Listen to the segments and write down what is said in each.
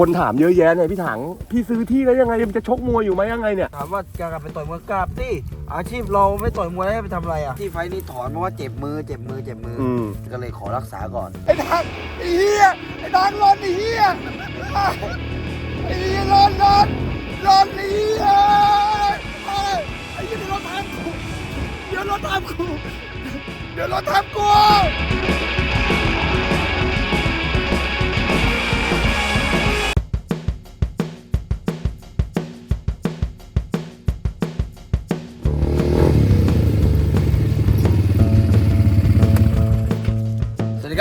คนถามเยอะแยะเนี่ยพี่ถัง พี่ซื้อที่แล้วยังไงมันจะชกมวยอยู่ไหมยังไงเนี่ย ถามว่าจะกลับไปต่อยมวยกลับสิอาชีพเราไม่ต่อยมวยแล้วไปทำอะไรอะที่ไฟท์นี้ถอนเพราะว่าเจ็บมือเจ็บมือเจ็บมือออืมก็เลยขอรักษาก่อน ไอ้ดังไอ้เหี้ยไอ้ดังร้อนไอ้เหี้ยไอ้เหี้ยร้อนร้อนร้อนไอ้เหี้ยไอ้เหี้ยเดี๋ยวรถทำกูเดี๋ยวรถทำกูเดี๋ยวรถทำกู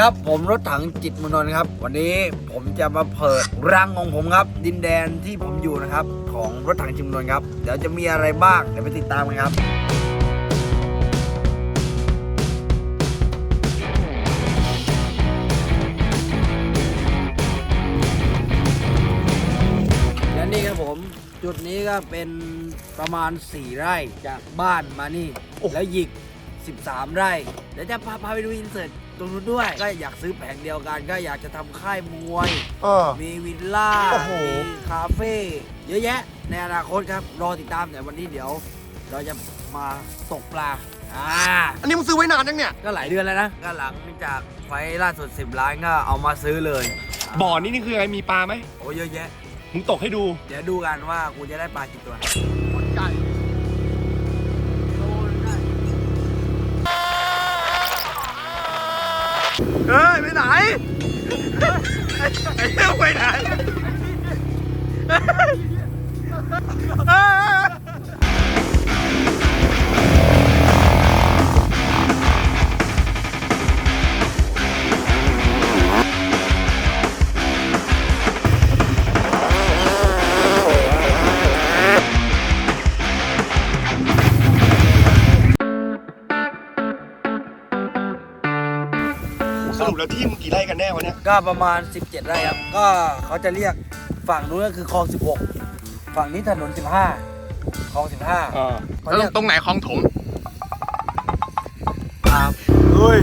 ครับ ผมรถถังจิตมนนท์ครับ วันนี้ผมจะมาเปิดรังของผมครับ ดินแดนที่ผมอยู่นะครับ ของรถถังจิตมนนท์ครับ เดี๋ยวจะมีอะไรบ้างเดี๋ยวไปติดตามกันครับ และนี่ครับผม จุดนี้ก็เป็นประมาณ 4 ไร่จากบ้านมานี่ แล้วหยิก 13 ไร่ เดี๋ยวจะพาพาไปดูอินเสิร์ต ตรงนู้นด้วย ก็อยากซื้อแผงเดียวกัน ก็อยากจะทำค่ายมวย เออ มีวิลล่า โอ้โห มีคาเฟ่เยอะแยะ ในอนาคตครับ รอติดตามแต่วันนี้เดี๋ยว เราจะมาตกปลา อ่า อันนี้มึงซื้อไว้นานยังเนี่ย ก็หลายเดือนแล้วนะ ก็หลังจากไฟล์ล่าสุด 10 ล้านก็เอามาซื้อเลย บ่อนี้นี่คือไงมีปลาไหมโอ้เยอะแยะ มึงตกให้ดู เดี๋ยวดูกันว่ากูจะได้ปลากี่ตัว เฮ้ยไปไหนไอ้เหี้ยไปไหน สรุปแล้วที่มึงกี่ไร่กันแน่วะเนี่ยก็ประมาณ 17 ไร่ครับ ก็เขาจะเรียกฝั่งนู้นก็คือคลอง 16 ฝั่งนี้ถนน 15คลอง 15อ่าเขาเรียกตรงไหนคลองถม ครับเฮ้ย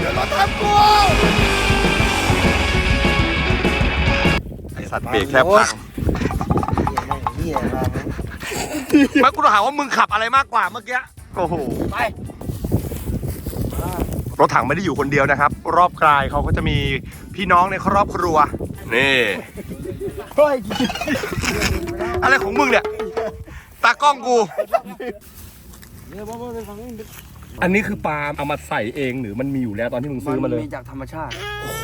เดี๋ยวรถทำกูเดี๋ยวรถทำกูไอสัตว์เบรกแทบพังเหี้ยแม่งเหี้ยมาไหมมากูต้องหาว่ามึงขับอะไรมากกว่าเมื่อกี้โอ้โหไปรถถังไม่ได้อยู่คนเดียวนะครับ รอบกลายเขาก็จะมีพี่น้องในครอบครัว นี่ เฮ้ยอะไรของมึงเนี่ย ตากล้องกู อันนี้คือปลาเอามาใส่เองหรือมันมีอยู่แล้วตอนที่มึงซื้อมาเลย มีจากธรรมชาติ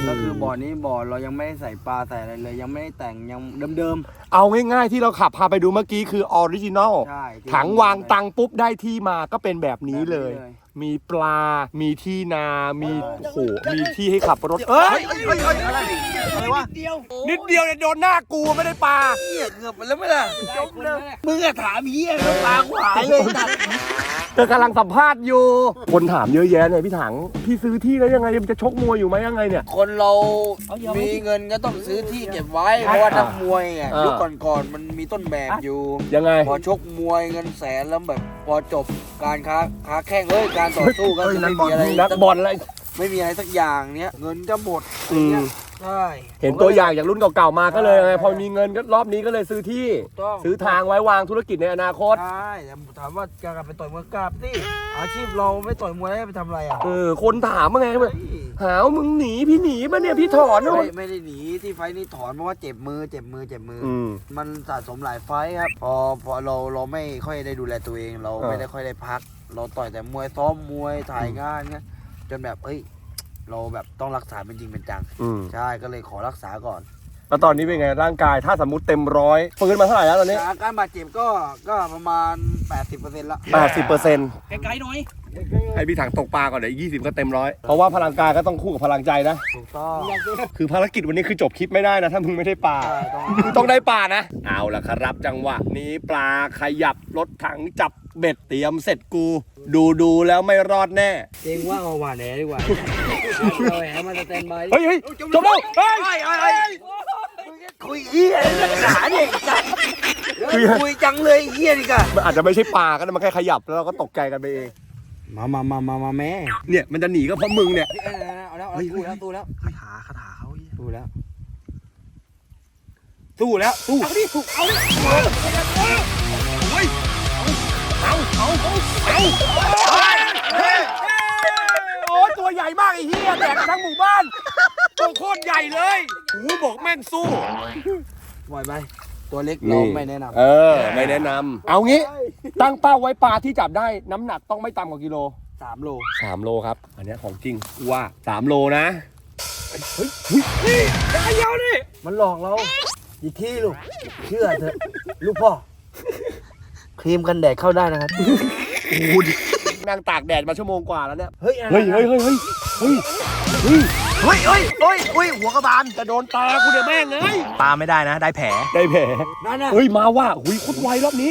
ก็คือบ่อนี้บ่อเรายังไม่ได้ใส่ปลาใส่อะไรเลย ยังไม่ได้แต่งยังเดิม เอาง่ายๆที่เราขับพาไปดูเมื่อกี้คือออริจินอลๆใช่ที่ถังวางตังปุ๊บได้ที่มาก็เป็นแบบนี้เลย แบบนี้เลย มีปลา มีที่นา มีโอ้โหมีที่ให้ขับรถ เอ้ยเอ้ยเอ้ยเอ้ยอะไรอะไรวะนิดเดียวเนี่ยโดนหน้ากูไม่ได้ปลาเหี้ยเกือบไปแล้วไหมล่ะจมเลยมึงอะถามเหี้ยแล้วปลาขวายเลยตัดเธอกำลังสัมภาษณ์อยู่ คนถามเยอะแยะเนี่ยพี่ถัง พี่ซื้อที่แล้วยังไงมันจะชกมวยอยู่ไหมยังไงเนี่ย คนเรา มีเงินก็ต้องซื้อที่เก็บไว้ เพราะว่านักมวยอะอ่ายุยุคก่อนๆมันมีต้นแบบอยู่ ยังไง พอชกมวยเงินแสนแล้วแบบ พอจบการค้าค้าแข่งเอ้ยการต่อสู้ก็คือไม่มีอะไรนักบอลอะไรไม่มีอะไรสักอย่างเนี้ยเงินจะหมดอืมใช่เห็นตัวอย่างจากรุ่นเก่าๆมาก็เลยไงพอมีเงินก็รอบนี้ก็เลยซื้อที่ ถูกต้องซื้อทางไว้วางธุรกิจในอนาคต ใช่แต่ถามว่าจะกลับไปต่อยมวยกลับสิอาชีพเราไม่ต่อยมวยแล้วไปทำอะไรอะเออ คนถามว่าไงเฮ้ยหาว่ามึงหนีพี่หนีปะเนี่ยพี่ถอนนะไม่ไม่ได้หนีที่ไฟท์นี้ถอนเพราะว่าเจ็บมือเจ็บมือเจ็บมืออ อืม มันสะสมหลายไฟท์ครับ พอพอเราเราไม่ค่อยได้ดูแลตัวเอง เราเออ ไม่ได้ค่อยได้พัก เราต่อยแต่มวยซ้อมมวยถ่ายงานเงี้ยจนแบบเอ้ย เราแบบต้องรักษาเป็นจริงเป็นจังอืมใช่ก็เลยขอรักษาก่อนแล้วตอนนี้เป็นไงร่างกายถ้าสมมติเต็มร้อยฟื้นมาเท่าไหร่แล้วตอนนี้อาการบาดเจ็บก็ก็ประมาณ 80%ละแปดสิบเปอร์เซ็นต์ไกลๆหน่อยให้พี่ถังตกปลาก่อนเดี๋ยวยี่สิบก็เต็มร้อยเพราะว่าพลังกายก็ต้องคู่กับพลังใจนะ ถูกต้องคือภารกิจวันนี้คือจบคลิปไม่ได้นะ ถ้ามึงไม่ได้ปลา ใช่ต้อง คือต้องได้ปลานะ เอาละครับจังหวะนี้ปลาขยับรถถังจับ เบ็ดเตรียมเสร็จกู ดูดูแล้วไม่รอดแน่ เองว่าเอาหวานแหดีกว่าเอาแหมาสแตนบายเฮ้ยเฮ้ยจบแล้วเฮ้ยคุยเฮียขาเนี่ยจัดคือคุยจังเลยเฮียนี่กะมันอาจจะไม่ใช่ปลาก็ได้มันแค่ขยับแล้วเราก็ตกใจกันไปเองมามามามามาแม่ เนี่ยมันจะหนีก็เพราะมึงเนี่ยเอาแล้วเอาแล้วตู้แล้วตู้แล้วคาถาคาถาเขาเหี้ยตู้แล้วตู้แล้วตู้เอาดิเอาดิเฮ้ย เอาเอาเอาโอ้ตัวใหญ่มากไอ้เหี้ยแดกกันทั้งหมู่บ้านตัวโคตรใหญ่เลยโอ้โหบอกแม่งสู้ปล่อยไปตัวเล็กเราไม่แนะนำเออ ไม่แนะนำเอางี้ ตั้งเป้าไว้ปลาที่จับได้น้ำหนักต้องไม่ต่ำกว่ากิโลสามโลสามโลครับ อันเนี้ยของจริงว่าสามโลนะ ได้เยาวดิมันหลอกเราอีกที่ลูก เชื่อเถอะลูกพ่อ ครีมกันแดดเข้าได้นะครับนั่งตากแดดมาชั่วโมงกว่าแล้วเนี่ยเฮ้ยเฮ้ยเฮ้ยเฮ้ยเฮ้ยเฮ้ยเฮ้ยเฮ้ยเฮ้ยเฮ้ยเฮ้ยหัวกระบาลจะโดนตากูเนี่ยแม่งเอ้ยปลาไม่ได้นะ ได้แผลได้แผลนั่นน่ะเฮ้ยมาว่าหุยโคุดไวรอบนี้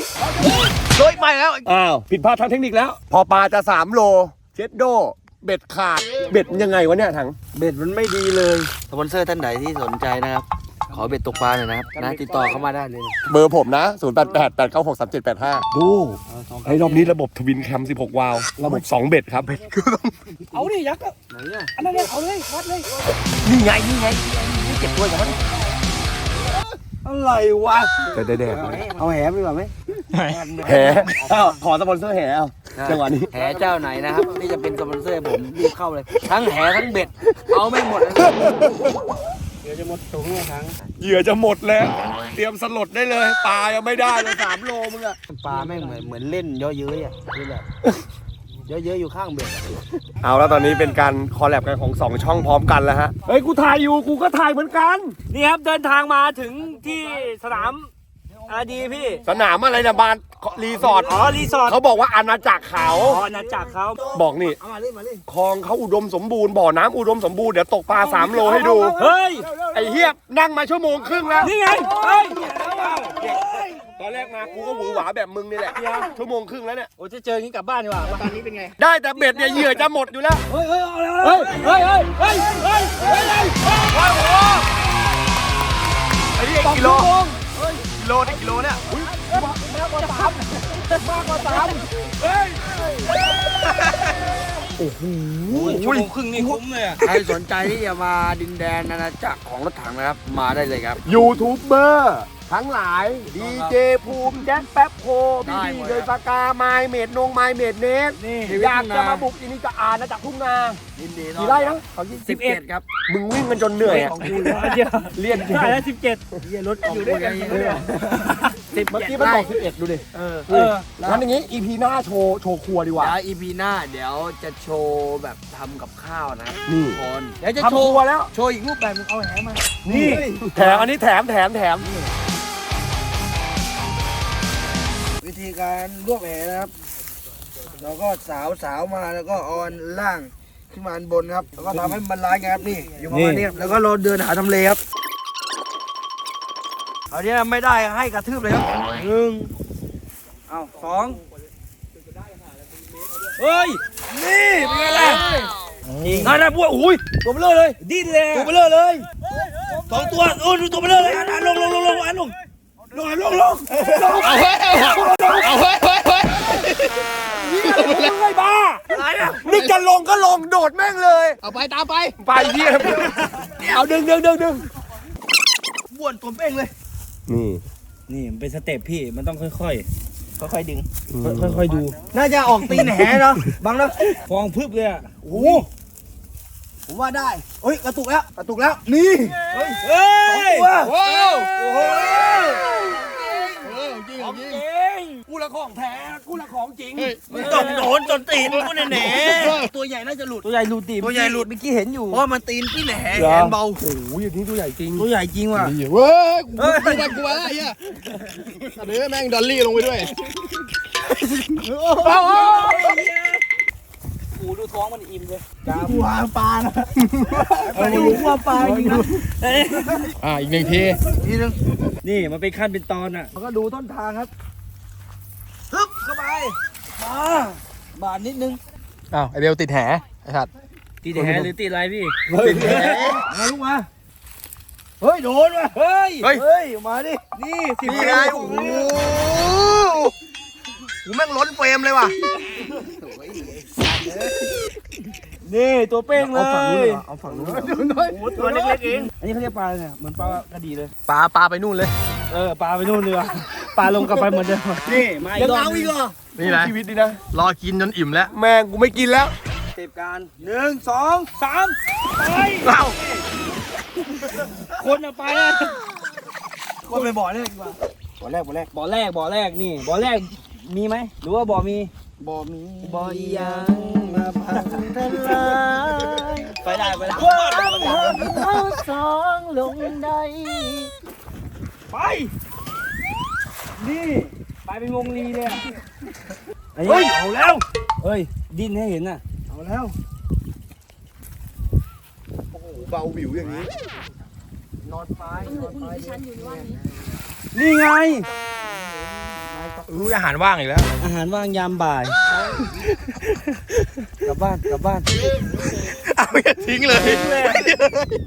เฮ้ยไม่แล้ว อ้าว ผิดพลาดทางเทคนิคแล้ว พอปลาจะสามโลเจ็ดโด เบ็ดขาด เบ็ดมันยังไงวะเนี่ยถัง เบ็ดมันไม่ดีเลย สปอนเซอร์ท่านไหนที่สนใจนะครับ ขอเบ็ดตกปลาหน่อยนะครับนะติดต่อเข้ามาได้เลยนะเบอร์ผมนะ 0 8 8 8 9 6 3 7 8 5 ดูไอ้รอบนี้ระบบทวินแคม 16 วาล์วระบบ 2 เบ็ดครับ เอาดิยักษ์อะไหนอะอันนั้นเนี่ยเอาเลยวัดเลย นี่ไง นี่ไงนี่เก็บตัวอย่างนั้นอะไรวะจะได้แดกเอาแหมดีกว่าไหมแหอ้าวขอสปอนเซอร์แหเอาจังหวะนี้แหเจ้าไหนนะครับที่จะเป็นสปอนเซอร์ผมรีบเข้าเลย ทั้งแหทั้งเบ็ด เอาไม่หมดเลยเดี๋ยว จะหมดถุงเลยทั้งเหยื่อจะหมดแล้ว เตรียมสลดได้เลยปลายังไม่ได้เลยสามโลมึงอะปลาแม่งเหมือนเหมือนเล่นเยอะเย้ยอะนี่แหละเยอะเย้ยอยู่ข้างเบ็ดอะเอาแล้วตอนนี้เป็นการคอลแลบกันของสองช่องพร้อมกันแล้วฮะเฮ้ยกูถ่ายอยู่กูก็ถ่ายเหมือนกัน นี่ครับเดินทางมาถึงที่สนามอาดีพี่ สนามอะไรนะบาน รีสอร์ทอ๋อรีสอร์ทเขาบอกว่าอาณาจักรเขา อ๋อนาจักรเขาบอกนี่ เอามาเล่นมาเล่นคลองเขาอุดมสมบูรณ์บ่อน้ำอุดมสมบูรณ์เดี๋ยวตกปลาสามโลให้ดู เฮ้ย ไอ้เฮียนั่งมาชั่วโมงครึ่งแล้ว นี่ไง เฮ้ย ตอนแรกมากูก็หวือหวาแบบมึงนี่แหละ ชั่วโมงครึ่งแล้วเนี่ย โอ้จะเจออย่างนี้กลับบ้านดีกว่า ตอนนี้เป็นไง ได้แต่เบ็ดเนี่ยเหยื่อจะหมดอยู่แล้ว เฮ้ยเฮ้ยเอาแล้วเฮ้ย เฮ้ย เฮ้ย เฮ้ย เฮ้ย เฮ้ยไอ้นี่กิโลกิโลนี่กิโลเนี่ย มากกว่าสามโอ้โหชั่วโมงครึ่งนี่คุ้มเลยอะใครสนใจที่จะมาดินแดนอาณาจักรของรถถังนะครับ มาได้เลยครับยูทูบเบอร์ทั้งหลายดีเจภูมิแจ็คแป๊บโคพี่ดีเดยสกาไมเมดนงไมเมดเนสอยากจะมาบุกอินิจอ่านนะจากทุ่งนากี่ไร่นะเขายี่สิบเอ็ดครับ มึงวิ่งกันจนเหนื่อยอะของกูเดียวเลี่ยนได้แล้วสิบเจ็ดเยี่ยรถอยู่ด้วยกัน สิบเมื่อเจ็ดกี้มันไร่บอก11ดูดิเออเอองั้นอย่างงี้ EP หน้าโชว์โชว์ครัวดีกว่าเดี๋ยวอีพีหน้าเดี๋ยวจะโชว์แบบทำกับข้าวนะนี่ ทุกคนเดี๋ยวจะทำโชคว์รัวแล้ว โชว์อีกรูปแบบหนึงเอาแหมา นี่แถมอันนี้แถมแถมแถม วิธีการลวกแหนะครับ เราก็สาวสาวมาแล้วก็เออนล่างขึ้นมาอันบนครับ แล้วก็ทำให้มันลายไงครับนี่ อยู่ประมาณนี้ครับแล้วก็เราเดินหาทำเลครับ เอาเนี้ยไม่ได้ให้กระทืบเลยครับหนึ่งเอาสองเฮ้ย นี่เป็นไงล่ะน่าได้พวกอุ้ยตัวเบลอเลย ดิ้นเลยตัวเบลอเลยสองตัวโอ้ดูตัวเบลอเลยอันอันลงลงลงลงอันลงลงอันลงลงเอาเฮ้ยเอาเฮ้ยเฮ้ยเฮ้ยไอ้บ้าอะไรอะนี่จะลงก็ลงโดดแม่งเลย เอาไปตามไป ไปเยี่ยมเอาดึงดึงดึงดึงบ้วนตัวเป้งเลย นี่นี่มันเป็นสเต็ปพี่มันต้องค่อยๆค่อยๆดึงค่อยๆดู น่าจะออกตีนแหเนาะบังเนาะฟองพึบเลยอะโอ้โหผมว่าได้เฮ้ยกระตุกแล้วกระตุกแล้วนี่เฮ้ยตัวว้าวโอ้โหของจริงกู ละของแท้กูละของจริงตกโดนจนตีนกูแหน่ตัวใหญ่น่าจะหลุดตัวใหญ่หลุดดิตัวใหญ่หลุดเมื่อกี้เห็นอยู่เพราะว่ามันตีนพี่แหน่แหนเบาโอ้ยอย่างนี้ตัวใหญ่จริงตัวใหญ่จริงว่ะเว้ยกูกูแบบกูอะไรอะเดี๋ยวแม่งดอลลี่ลงไปด้วยเอาฟ้องมันอิ่มเลยหัวปลานะเอาลูกว่าปลาจริงนะอ่าอีกหนึ่งที นี่นึงนี่มันเป็นขั้นเป็นตอนอะ มันก็ดูต้นทางครับฮึบเข้าไป มาบาดนิดนึงอ้าวไอเบลติดแหไอ้สัตว์ตีแต่แหหรือตีอะไรพี่ ติดแหมาลูกมาเฮ้ยโดนว่ะเฮ้ยเฮ้ย เฮ้ยมาดินี่สินี่ไงโอ้โหกูแม่งล้นเฟรมเลยว่ะนี่ตัวเป้งเลเอาฝั่งนู้นยเลยเหรอเอาฝั่งนู้นเลยโอ้โหตัวเล็กๆเองอันนี้เขาเรียกปลาเนี่ยเหมือนปลากระดีเลย ปลาปลาไปนู่นเลย เออปลาไปนู่นเลยว่ะ ปลาลงกลับไปเหมือนเดิมนี่มาอีกรอบนึงนี่นะชีวิตนี่นะ รอกินจนอิ่มแล้ว แม่งกูไม่กินแล้วเตบการหนึ่งสองสามไปเอ้าคนอะไปอะคนไปบ่อแรกดีกว่าบ่อแรกบ่อแรกบ่อแรกบ่อแรกนี่บ่อแรกมีไหมหรือว่าบ่อมีบ่อมีบ่ออีหยังมาพังทลายไปได้ไปได้เอาสองลงได้ไป นี่ไปเป็นวงลีเลยอะอันเฮ้ยนี้เอาแล้วเฮ้ย ดิ้นให้เห็นน่ะ เอาแล้วเบาวิวอย่างนี้ นอนไฟคุณหนูคุณหนูที่ฉันอยู่ในวันนี้นี่ไง รู้อาหารว่างอีกแล้ว อาหารว่างยามบ่าย กลับบ้าน กลับบ้าน เอาอย่าทิ้งเลย